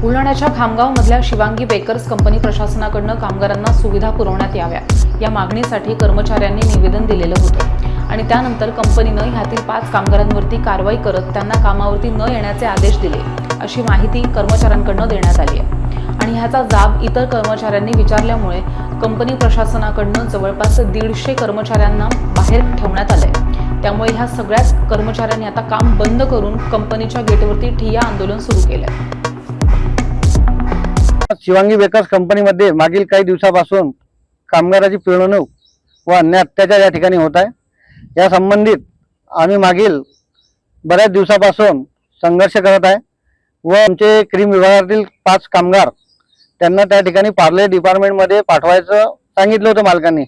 बुलढाण्याच्या खामगावमधल्या Shivangi bakers company प्रशासनाकडनं कामगारांना सुविधा पुरवण्यात याव्या. या मागणीसाठी कर्मचाऱ्यांनी निवेदन दिलेलं होतं. आणि त्यानंतर कंपनीनं ह्यातील पाच कामगारांवरती कारवाई करत त्यांना कामावरती न येण्याचे आदेश दिले अशी माहिती कर्मचाऱ्यांकडनं देण्यात आली आहे. आणि ह्याचा जाब इतर कर्मचाऱ्यांनी विचारल्यामुळे कंपनी प्रशासनाकडनं जवळपास दीडशे कर्मचाऱ्यांना बाहेर ठेवण्यात आलंय. त्यामुळे ह्या सगळ्याच कर्मचाऱ्यांनी आता काम बंद करून कंपनीच्या गेटवरती ठिय्या आंदोलन सुरू केलंय. शिवांगी बेकर्स कंपनीमध्ये मागील काही दिवसापासून कामगाराची पिळवणूक व अन्य अत्याचार या ठिकाणी होत आहे. या संबंधित आम्ही मागील बऱ्याच दिवसापासून संघर्ष करत आहे व आमचे क्रीम विभागातील पाच कामगार त्यांना त्या ठिकाणी पार्ले डिपार्टमेंटमध्ये पाठवायचं सांगितलं होतं मालकांनी.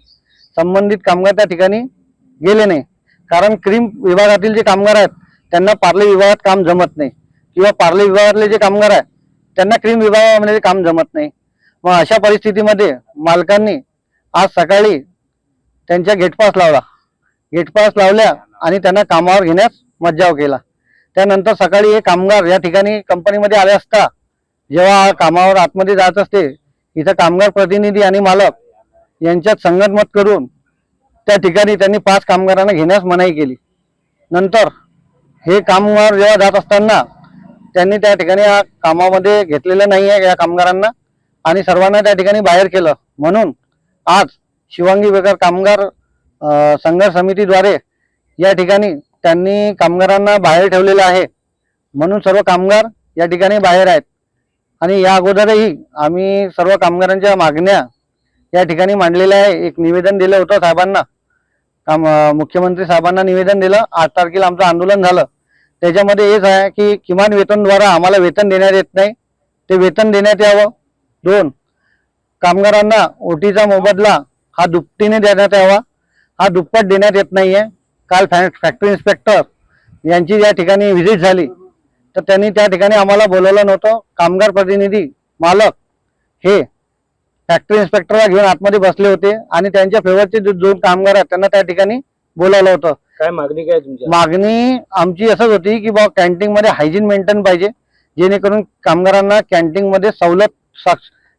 संबंधित कामगार त्या ठिकाणी गेले नाही. कारण क्रीम विभागातील जे कामगार आहेत त्यांना पार्ले विभागात काम जमत नाही. किंवा पार्ले विभागातले जे कामगार आहेत त्यांना क्रीम विभागामध्ये काम जमत नाही. मग अशा परिस्थितीमध्ये मालकांनी आज सकाळी त्यांच्या गेटपास लावला. गेटपास लावल्या आणि त्यांना कामावर घेण्यास मज्जाव केला. त्यानंतर सकाळी हे कामगार या ठिकाणी कंपनीमध्ये आले असता जेव्हा कामावर आतमध्ये जात असते इथं कामगार प्रतिनिधी आणि मालक यांच्यात संगतमत करून त्या ठिकाणी त्यांनी पाच कामगारांना घेण्यास मनाई केली. नंतर हे कामगार जेव्हा जात असताना त्यांनी त्या ठिकाणी या कामामध्ये घेतलेलं नाही आहे या कामगारांना. आणि सर्वांना त्या ठिकाणी बाहेर केलं. म्हणून आज शिवांगी बेकर कामगार संघर्ष समितीद्वारे या ठिकाणी त्यांनी कामगारांना बाहेर ठेवलेलं आहे. म्हणून सर्व कामगार या ठिकाणी बाहेर आहेत. आणि या अगोदरही आम्ही सर्व कामगारांच्या मागण्या या ठिकाणी मांडलेल्या आहे. एक निवेदन दिलं होतं साहेबांना. काम मुख्यमंत्री साहेबांना निवेदन दिलं. आठ तारखेला आमचं आंदोलन झालं. त्याच्यामध्ये हेच आहे की किमान वेतनद्वारा आम्हाला वेतन देण्यात येत नाही. ते वेतन देण्यात यावं. दोन कामगारांना ओटीचा मोबदला हा दुपटीने देण्यात यावा. हा दुप्पट देण्यात येत नाहीये. काल फॅ फॅक्टरी इन्स्पेक्टर यांची या ठिकाणी व्हिजिट झाली तर त्यांनी त्या ठिकाणी आम्हाला बोलवलं नव्हतं. कामगार प्रतिनिधी मालक हे फॅक्टरी इन्स्पेक्टरला घेऊन आतमध्ये बसले होते आणि त्यांच्या फेवरचे जे दोन कामगार आहेत त्यांना त्या ठिकाणी बोलावलं होतं. काय मागणी काय तुमची? मागणी आमची असंच होती की बा कॅन्टीन मध्ये हायजीन मेंटेन पाहिजे जेणेकरून कामगारांना कॅन्टीन मध्ये सवलत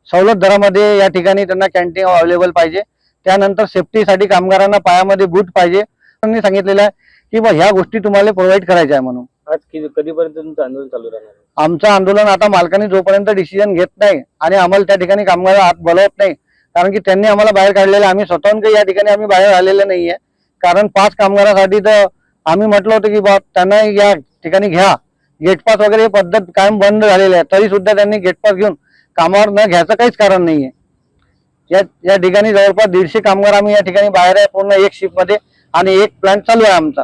सवलत दरामध्ये या ठिकाणी त्यांना कॅन्टीन अवेलेबल पाहिजे. त्यानंतर सेफ्टीसाठी कामगारांना पायामध्ये बूट पाहिजे. त्यांनी सांगितलेलं आहे की बा ह्या गोष्टी तुम्हाला प्रोव्हाइड करायच्या आहे म्हणून. आज कधीपर्यंत तुमचं आंदोलन चालू राहणार? आहे? आमचं आंदोलन आता मालकांनी जोपर्यंत डिसिजन घेत नाही आणि आम्हाला त्या ठिकाणी कामगार आत बोलवत नाही कारण की त्यांनी आम्हाला बाहेर काढलेलं. आम्ही स्वतःहून काही या ठिकाणी आम्ही बाहेर आलेले नाहीये. कारण पाच कामगारासाठी तर आम्ही म्हटलं होतं की बा त्यांना या ठिकाणी घ्या. गेटपास वगैरे ही पद्धत कायम बंद झालेली आहे. तरी सुद्धा त्यांनी गेटपास घेऊन कामावर न घ्यायचं काहीच कारण नाहीये. या या ठिकाणी जवळपास दीडशे कामगार आम्ही या ठिकाणी बाहेर आहे. पूर्ण एक शिफ्टमध्ये आणि एक प्लांट चालू आहे आमचा.